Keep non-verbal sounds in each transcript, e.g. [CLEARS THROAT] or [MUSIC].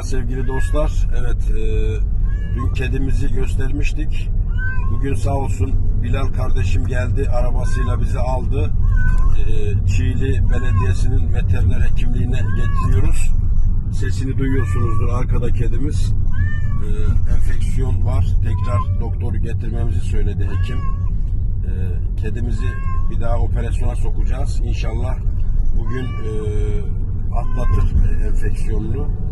Merhaba sevgili dostlar. Evet, e, dün kedimizi göstermiştik. Bugün sağ olsun Bilal kardeşim geldi, arabasıyla bizi aldı. E, Çiğli Belediyesi'nin veteriner hekimliğine getiriyoruz. Sesini duyuyorsunuzdur arkada kedimiz. E, enfeksiyon var. Tekrar doktoru getirmemizi söyledi hekim. E, kedimizi bir daha operasyona sokacağız. İnşallah bugün e, atlatır enfeksiyonunu.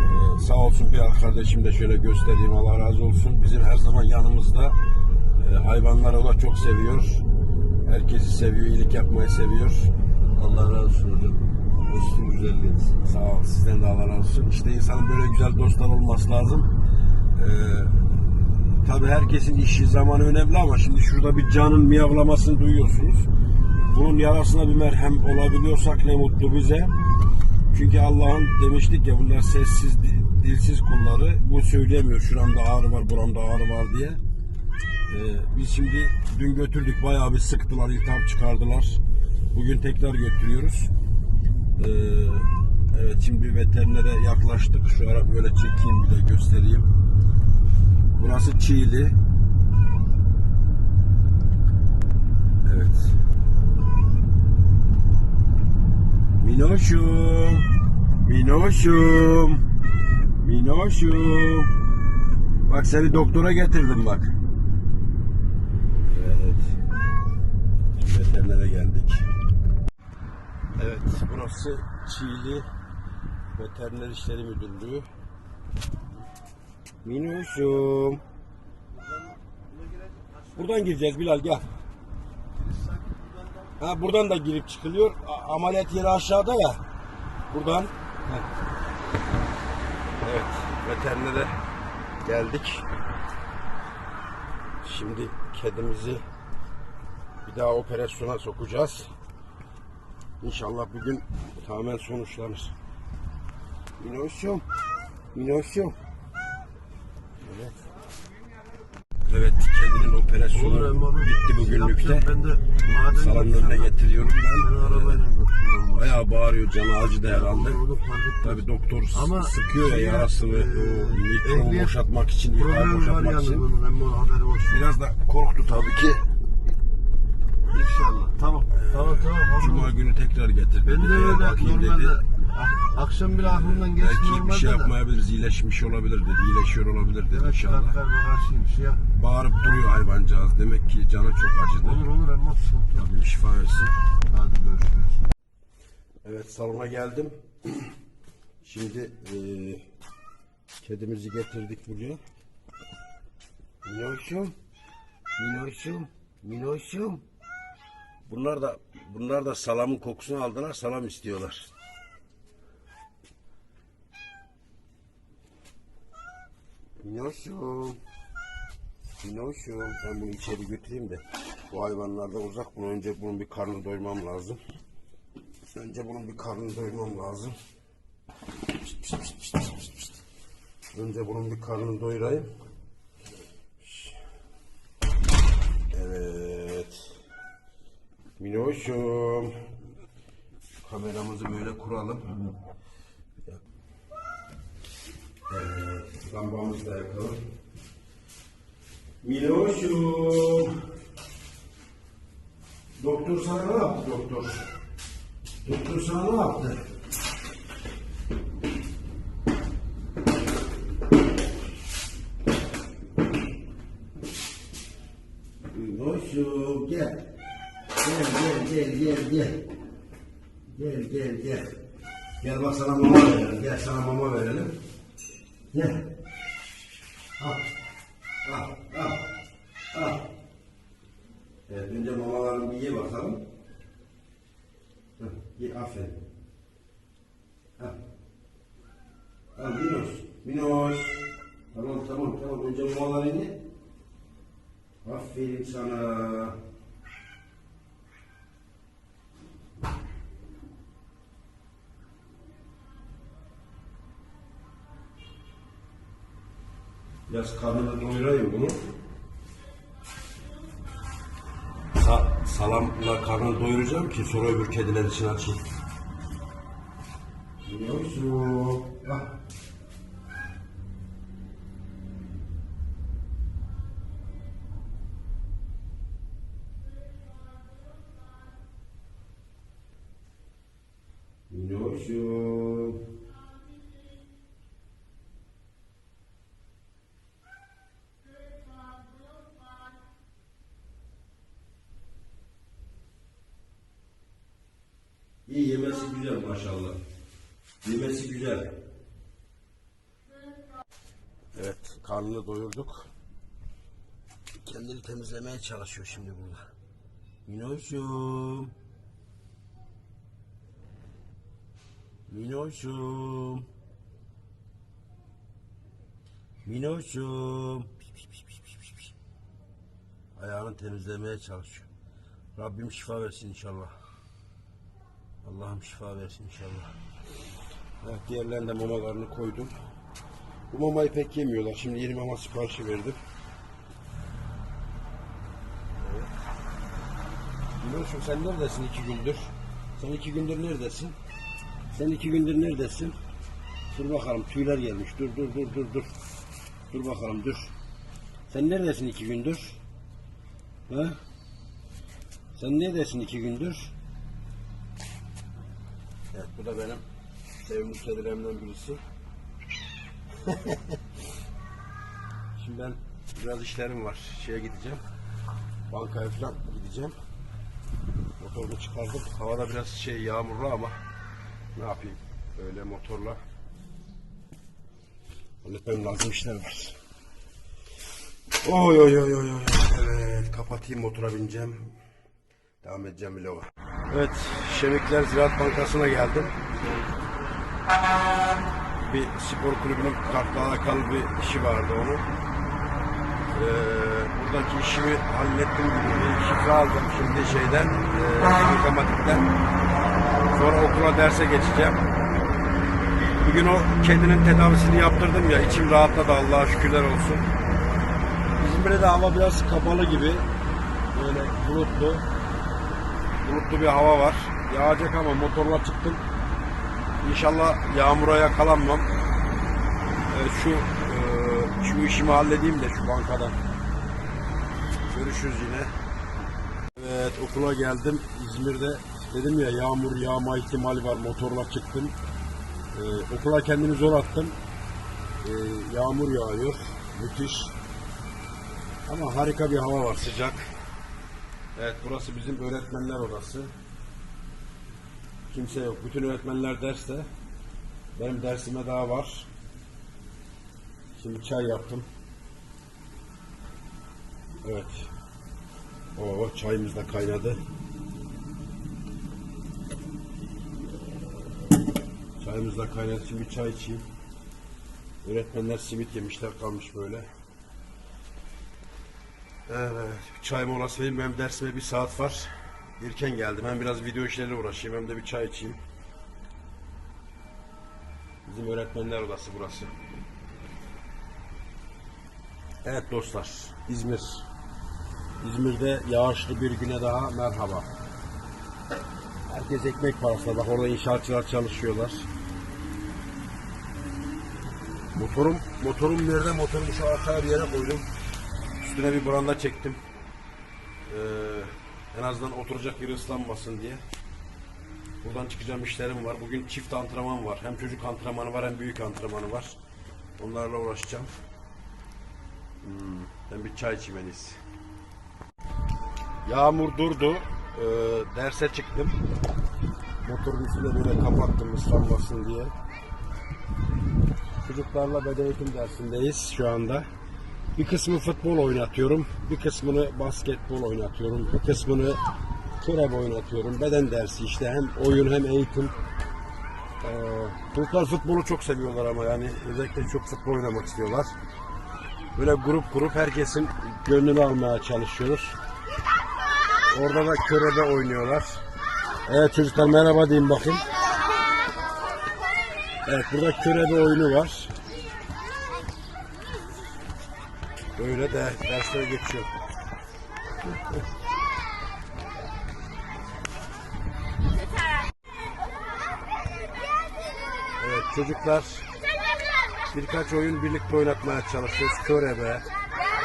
Ee, sağ olsun bir kardeşim de şöyle göstereyim Allah razı olsun. Bizim her zaman yanımızda. Ee, hayvanları o da çok seviyor. Herkesi seviyor, iyilik yapmayı seviyor. Allah razı olsun hocam. Olsun güzelliğiniz. Sağ ol, sizden de Allah razı olsun. İşte insanın böyle güzel dostlar olması lazım. Ee, tabii herkesin işi zamanı önemli ama şimdi şurada bir canın miyavlamasını duyuyorsunuz. Bunun yarasına bir merhem olabiliyorsak ne mutlu bize. Çünkü Allah'ın demiştik ya bunlar sessiz, di- dilsiz kulları. Bu söyleyemiyor. Şuramda ağrı var, buramda ağrı var diye. Ee, biz şimdi dün götürdük. Bayağı bir sıktılar, iltihap çıkardılar. Bugün tekrar götürüyoruz. Ee, evet şimdi veterinere yaklaştık. Şu ara böyle çekeyim bir de göstereyim. Burası Çiğli. Evet. Minoşum. Minoşum. Minoşum. Bak seni doktora getirdim bak. Evet. Veterinere geldik. Evet, burası Çiğli Veteriner İşleri Müdürlüğü. Minuşum. Buradan gireceğiz Bilal gel. Ha buradan da girip çıkılıyor. Ameliyat yeri aşağıda ya. Buradan. Ha. Evet, veterinere geldik. Şimdi kedimizi bir daha operasyona sokacağız. İnşallah bugün tamamen sonuçlanır. Minoşum. Minoşum. Evet. Evet, kedinin operasyonu bitti bugünlükte. De maden Salonun önüne getiriyorum ben. Bayağı bağırıyor, canı herhalde. Onu fark ettim. Tabii doktor Ama sıkıyor ya şeye, yarasını, e, mikrobu boşaltmak için, var boşaltmak yani için. bunun Emre haberi olsun. Biraz da korktu tabii ki. İnşallah. Tamam. Tamam tamam. Cuma günü tekrar getirdi. Ben de öyle normalde dedi. ak- akşam bile aklımdan geçti Belki bir şey yapmayabiliriz, iyileşmiş olabilir dedi, iyileşiyor olabilir dedi Evet inşallah. karşıyım. Şey yap. Bağırıp duruyor hayvancağız. Demek ki canı çok acıdı. Olur olur Emre sıkıntı yok. Rabbim şifa. Evet salona geldim. [CLEARS THROAT] Şimdi eee, kedimizi getirdik buraya. Minoşum. Minoşum. Minoşum. Bunlar da bunlar da salamın kokusunu aldılar. Salam istiyorlar. Minoşum. Minoşum. Ben bunu içeri götüreyim de. Bu hayvanlardan uzak. Bunu önce bunun bir karnını doymam lazım. Önce bunun bir karnını doymam lazım. Pişt, pişt, pişt, pişt, pişt, pişt. Önce bunun bir karnını doyurayım. Evet. Minoşum. Kameramızı böyle kuralım. Evet. Lambamızı da yakalım. Minoşum. Doktor sana ne yaptı doktor? Doktor sana ne yaptı? Hoşum gel. Gel gel gel gel gel. Gel gel gel. Gel bak sana mama verelim. Gel sana mama verelim. Gel. Al. Al. Al. Al. Evet, önce mamalarını bir ye bakalım. Aferin. Al. Al Minoş. Minoş. Tamam tamam tamam. Önce mamalarını ye. Aferin sana. Biraz karnını doyurayım bunu. Salamla karnını doyuracağım ki sonra öbür kediler için açayım. Yosu. Ah. Yosu. Maşallah. Yemesi güzel. Evet, karnını doyurduk. Kendini temizlemeye çalışıyor şimdi burada. Minoşum. Minoşum. Minoşum. Ayağını temizlemeye çalışıyor. Rabbim şifa versin inşallah. Allah'ım şifa versin inşallah. Evet, diğerlerine de mamalarını koydum. Bu mamayı pek yemiyorlar. Şimdi yeni mama siparişi verdim. Evet. Minoşum sen neredesin iki gündür? Sen iki gündür neredesin? Sen iki gündür neredesin? Dur bakalım tüyler gelmiş. Dur dur dur dur dur. Dur bakalım dur. Sen neredesin iki gündür? Ha? Sen neredesin iki gündür? Evet bu da benim sevimli kedilerimden birisi. [LAUGHS] Şimdi ben biraz işlerim var. Şeye gideceğim. Bankaya falan gideceğim. Motorumu çıkardım. Havada biraz şey yağmurlu ama ne yapayım? Böyle motorla halletmem lazım işler var. Oy oy oy oy oy. Evet kapatayım motora bineceğim. Devam edeceğim vloga. Evet Şemikler Ziraat Bankası'na geldim. Bir spor kulübünün kartla alakalı bir işi vardı onun. Ee, buradaki işimi hallettim gibi şifre aldım şimdi şeyden, e. Sonra okula derse geçeceğim. Bugün o kedinin tedavisini yaptırdım ya, içim rahatladı Allah'a şükürler olsun. İzmir'de de hava biraz kapalı gibi, böyle bulutlu, bulutlu bir hava var. Yağacak ama motorla çıktım. İnşallah yağmura yakalanmam. Ee, şu e, şu işimi halledeyim de şu bankadan. Görüşürüz yine. Evet okula geldim. İzmir'de dedim ya yağmur yağma ihtimali var. Motorla çıktım. Ee, okula kendimi zor attım. Ee, yağmur yağıyor. Müthiş. Ama harika bir hava var sıcak. Evet burası bizim öğretmenler odası. Kimse yok. Bütün öğretmenler derste. Benim dersime daha var. Şimdi çay yaptım. Evet. Oo, çayımız da kaynadı. Çayımız da kaynadı. Şimdi çay içeyim. Öğretmenler simit yemişler kalmış böyle. Evet. Çay molası vereyim. Benim dersime bir saat var. Erken geldim. Hem biraz video işleriyle uğraşayım hem de bir çay içeyim. Bizim öğretmenler odası burası. Evet dostlar, İzmir. İzmir'de yağışlı bir güne daha merhaba. Herkes ekmek parasına. Bak orada inşaatçılar çalışıyorlar. Motorum, motorum nerede? Motorumu şu arkaya bir yere koydum. Üstüne bir branda çektim. Ee, en azından oturacak yeri ıslanmasın diye. Buradan çıkacağım işlerim var. Bugün çift antrenman var. Hem çocuk antrenmanı var hem büyük antrenmanı var. Onlarla uğraşacağım. Hmm, ben bir çay iyisi. Yağmur durdu. Ee, derse çıktım. Motorun üstüne böyle kapattım ıslanmasın diye. Çocuklarla beden eğitim dersindeyiz şu anda. Bir kısmı futbol oynatıyorum, bir kısmını basketbol oynatıyorum, bir kısmını körebe oynatıyorum. Beden dersi işte hem oyun hem eğitim. Ee, futbolu çok seviyorlar ama yani özellikle çok futbol oynamak istiyorlar. Böyle grup grup herkesin gönlünü almaya çalışıyoruz. Orada da körebe oynuyorlar. Evet çocuklar merhaba diyeyim bakayım. Evet burada körebe oyunu var. Böyle de derslere geçiyor. Evet çocuklar birkaç oyun birlikte oynatmaya çalışıyoruz. Körebe,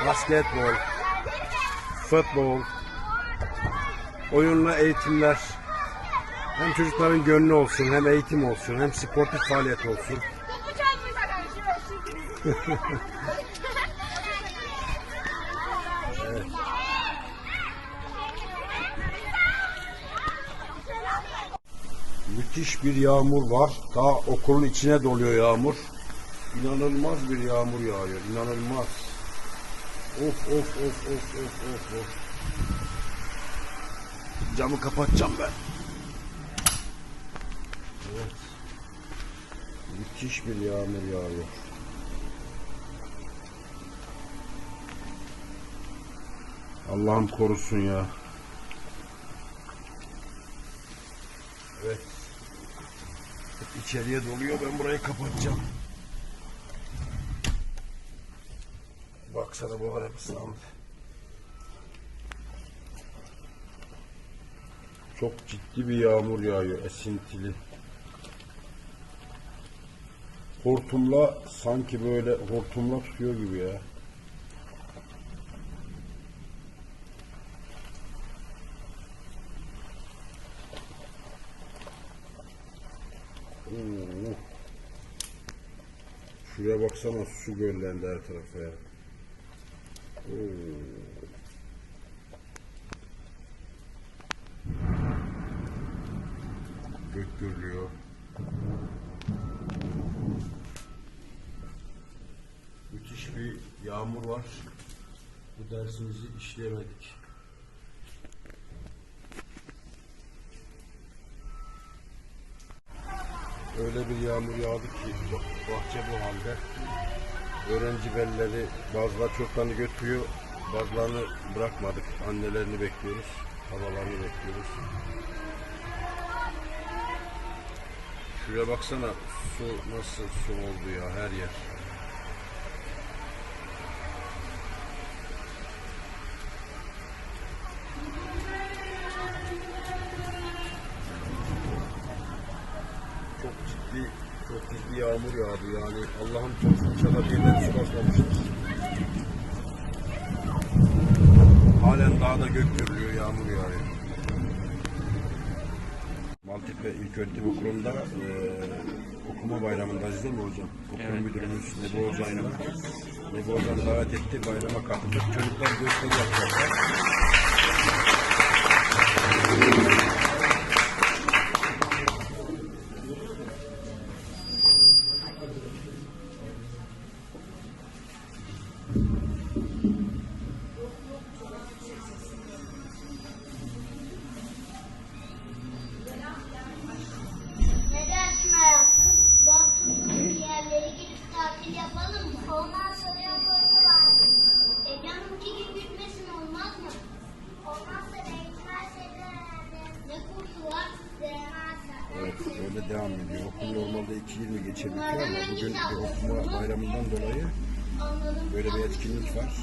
basketbol, futbol, oyunla eğitimler. Hem çocukların gönlü olsun, hem eğitim olsun, hem sportif faaliyet olsun. [LAUGHS] Müthiş bir yağmur var. Daha okulun içine doluyor yağmur. İnanılmaz bir yağmur yağıyor. İnanılmaz. Of of of of of of of. Camı kapatacağım ben. Evet. Müthiş bir yağmur yağıyor. Allah'ım korusun ya. Evet. Hep içeriye doluyor. Ben burayı kapatacağım. Baksana bu araba ıslandı. Çok ciddi bir yağmur yağıyor. Esintili. Hortumla sanki böyle hortumla tutuyor gibi ya. Oo. Şuraya baksana su göllendi her tarafa ya. Gök gürlüyor. Müthiş bir yağmur var. Bu dersimizi işleyemedik. Öyle bir yağmur yağdı ki bah- bahçe bu halde. Öğrenci belleri bazıları çoklarını götürüyor. Bazılarını bırakmadık. Annelerini bekliyoruz. Babalarını bekliyoruz. Şuraya baksana su nasıl su oldu ya her yer. Yağmur yağdı yani Allah'ım çok inşallah birden su basmamıştır. Halen dağda gök gürlüyor yağmur yağıyor. Maltepe İlköğretim Okulu'nda eee okuma bayramındayız değil mi hocam? Okul müdürümüz Nebi Ozan'la Nebi Ozan davet etti bayrama katıldık. Çocuklar gösteri yapacaklar. Bayramından dolayı böyle bir etkinlik var.